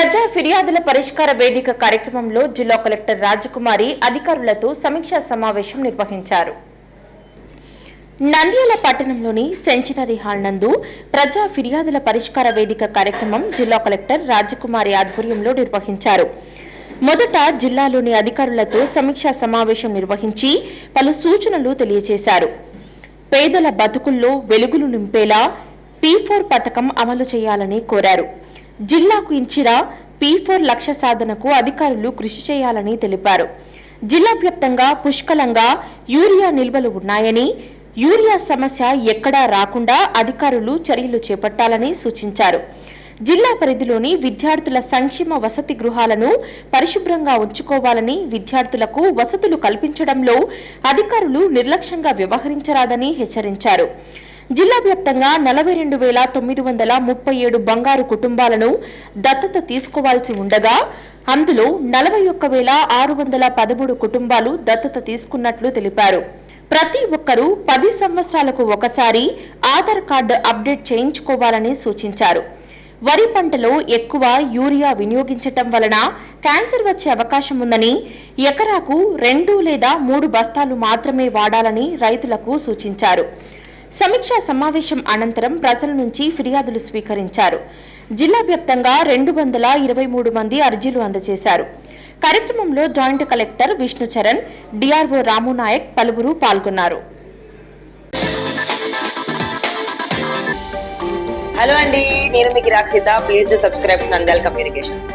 ప్రజా ఫిర్యాదుల పరిష్కార వేదిక కార్యక్రమంలో జిల్లా కలెక్టర్ రాజకుమారి అధికారులతో సమీక్షా సమావేశం నిర్వహించారు. నంద్యాల పట్టణంలోని సెంచినరీ హాల్ నందు ప్రజా ఫిర్యాదుల పరిష్కార వేదిక కార్యక్రమం జిల్లా కలెక్టర్ రాజకుమారి ఆధ్వర్యంలో నిర్వహించారు. మొదట జిల్లాలోని అధికారులతో సమీక్షా సమావేశం నిర్వహించి పలు సూచనలు తెలియజేశారు. పేదల బతుకుల్లో వెలుగులు నింపేలా పీ ఫోర్ పథకం అమలు చేయాలని కోరారు. జిల్లాకు ఇచ్చిన పీ ఫోర్ లక్ష్య సాధనకు అధికారులు కృషి చేయాలని తెలిపారు. జిల్లా వ్యాప్తంగా పుష్కలంగా యూరియా నిల్వలు ఉన్నాయని యూరియా సమస్య ఎక్కడా రాకుండా అధికారులు చర్యలు చేపట్టాలని సూచించారు. జిల్లా పరిధిలోని విద్యార్థుల సంక్షేమ వసతి గృహాలను పరిశుభ్రంగా ఉంచుకోవాలని విద్యార్థులకు వసతులు కల్పించడంలో అధికారులు నిర్లక్ష్యంగా వ్యవహరించరాదని హెచ్చరించారు. జిల్లా వ్యాప్తంగా నలభై రెండు వేల తొమ్మిది వందల ముప్పై ఏడు బంగారు కుటుంబాలను దత్తత తీసుకోవాల్సి ఉండగా అందులో నలభై ఒక్క వేల ఆరు వందల పదమూడు కుటుంబాలు దత్తత తీసుకున్నట్లు తెలిపారు. ప్రతి ఒక్కరూ పది సంవత్సరాలకు ఒకసారి ఆధార్ కార్డు అప్డేట్ చేయించుకోవాలని సూచించారు. వరి పంటలో ఎక్కువ యూరియా వినియోగించటం వలన క్యాన్సర్ వచ్చే అవకాశం ఉందని ఎకరాకు రెండు లేదా మూడు బస్తాలు మాత్రమే వాడాలని రైతులకు సూచించారు. సమీక్షా సమావేశం అనంతరం ప్రజల నుంచి ఫిర్యాదులు స్వీకరించారు. జిల్లా వ్యాప్తంగా రెండు వందల ఇరవై మూడు మంది అర్జీలు అందజేశారు. కార్యక్రమంలో joint collector Vishnu Charan DRO Ramunayak పలువురు పాల్గొన్నారు. హలో అండి నేను మీకు Rakshitha please to subscribe Nandal communications.